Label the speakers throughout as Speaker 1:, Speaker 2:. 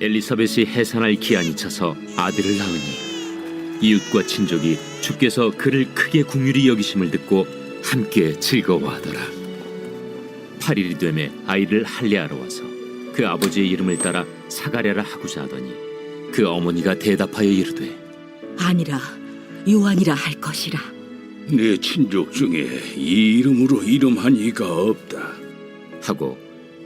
Speaker 1: 엘리사벳이 해산할 기한이 차서 아들을 낳으니 이웃과 친족이 주께서 그를 크게 궁휼히 여기심을 듣고 함께 즐거워하더라. 8일이 되매 아이를 할례하러 와서 그 아버지의 이름을 따라 사가랴라 하고자 하더니 그 어머니가 대답하여 이르되
Speaker 2: 아니라 요한이라 할 것이라
Speaker 3: 내 친족 중에 이 이름으로 이름한 이가 없다.
Speaker 1: 하고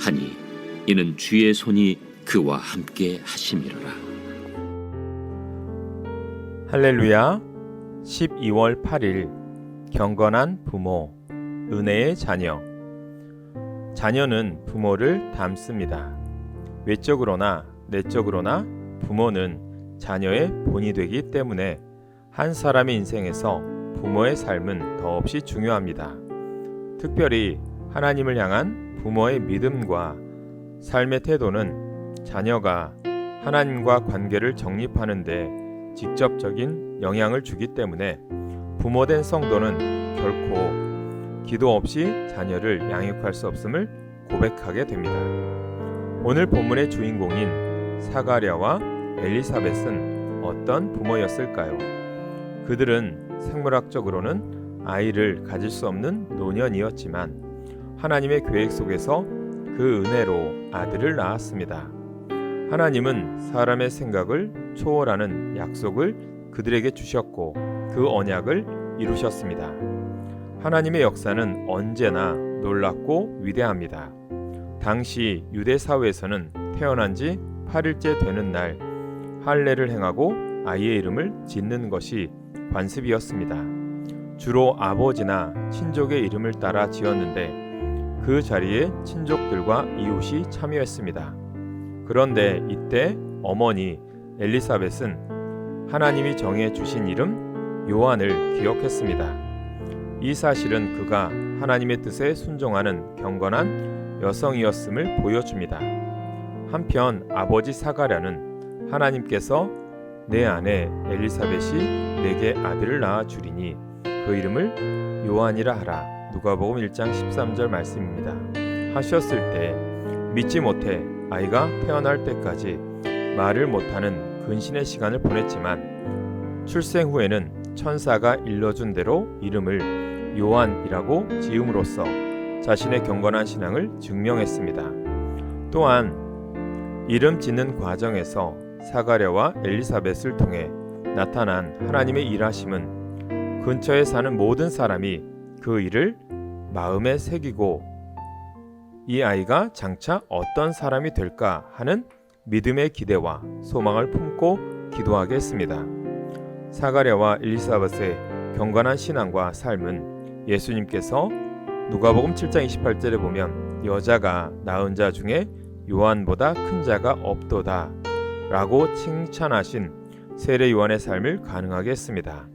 Speaker 1: 하니 이는 주의 손이 그와 함께 하심이로라.
Speaker 4: 할렐루야 12월 8일 경건한 부모 은혜의 자녀 자녀는 부모를 닮습니다. 외적으로나 내적으로나 부모는 자녀의 본이 되기 때문에 한 사람의 인생에서 부모의 삶은 더없이 중요합니다. 특별히 하나님을 향한 부모의 믿음과 삶의 태도는 자녀가 하나님과 관계를 정립하는데 직접적인 영향을 주기 때문에 부모된 성도는 결코 기도 없이 자녀를 양육할 수 없음을 고백하게 됩니다. 오늘 본문의 주인공인 사가랴와 엘리사벳은 어떤 부모였을까요? 그들은 생물학적으로는 아이를 가질 수 없는 노년이었지만 하나님의 계획 속에서 그 은혜로 아들을 낳았습니다. 하나님은 사람의 생각을 초월하는 약속을 그들에게 주셨고 그 언약을 이루셨습니다. 하나님의 역사는 언제나 놀랍고 위대합니다. 당시 유대 사회에서는 태어난 지 8일째 되는 날 할례를 행하고 아이의 이름을 짓는 것이 관습이었습니다. 주로 아버지나 친족의 이름을 따라 지었는데 그 자리에 친족들과 이웃이 참여했습니다. 그런데 이때 어머니 엘리사벳은 하나님이 정해 주신 이름 요한을 기억했습니다. 이 사실은 그가 하나님의 뜻에 순종하는 경건한 여성이었음을 보여줍니다. 한편 아버지 사가랴는 하나님께서 내 아내 엘리사벳이 내게 아들을 낳아 주리니 그 이름을 요한이라 하라. 누가복음 1장 13절 말씀입니다. 하셨을 때 믿지 못해 아이가 태어날 때까지 말을 못하는 근신의 시간을 보냈지만 출생 후에는 천사가 일러준 대로 이름을 요한이라고 지음으로써 자신의 경건한 신앙을 증명했습니다. 또한 이름 짓는 과정에서 사가랴와 엘리사벳을 통해 나타난 하나님의 일하심은 근처에 사는 모든 사람이 그 일을 마음에 새기고 이 아이가 장차 어떤 사람이 될까 하는 믿음의 기대와 소망을 품고 기도하게 했습니다. 사가랴와 엘리사벳의 경건한 신앙과 삶은 예수님께서 누가복음 7장 28절에 보면 여자가 낳은 자 중에 요한보다 큰 자가 없도다 라고 칭찬하신 세례 요한의 삶을 가능하게 했습니다.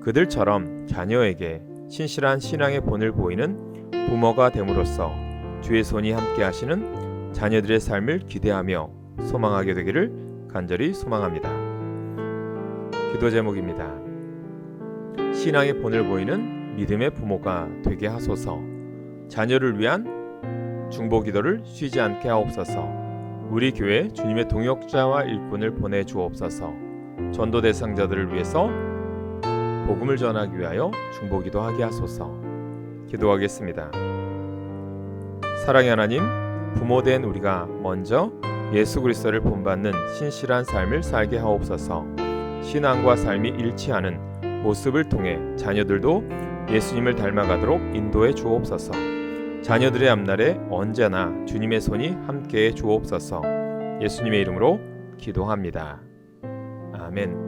Speaker 4: 그들처럼 자녀에게 신실한 신앙의 본을 보이는 부모가 됨으로써 주의 손이 함께 하시는 자녀들의 삶을 기대하며 소망하게 되기를 간절히 소망합니다. 기도 제목입니다. 신앙의 본을 보이는 믿음의 부모가 되게 하소서. 자녀를 위한 중보 기도를 쉬지 않게 하옵소서. 우리 교회 주님의 동역자와 일꾼을 보내 주옵소서. 전도 대상자들을 위해서 복음을 전하기 위하여 중보 기도 하게 하소서. 기도하겠습니다. 사랑의 하나님, 부모된 우리가 먼저 예수 그리스도를 본받는 신실한 삶을 살게 하옵소서. 신앙과 삶이 일치하는 모습을 통해 자녀들도 예수님을 닮아가도록 인도해 주옵소서. 자녀들의 앞날에 언제나 주님의 손이 함께해 주옵소서. 예수님의 이름으로 기도합니다. 아멘.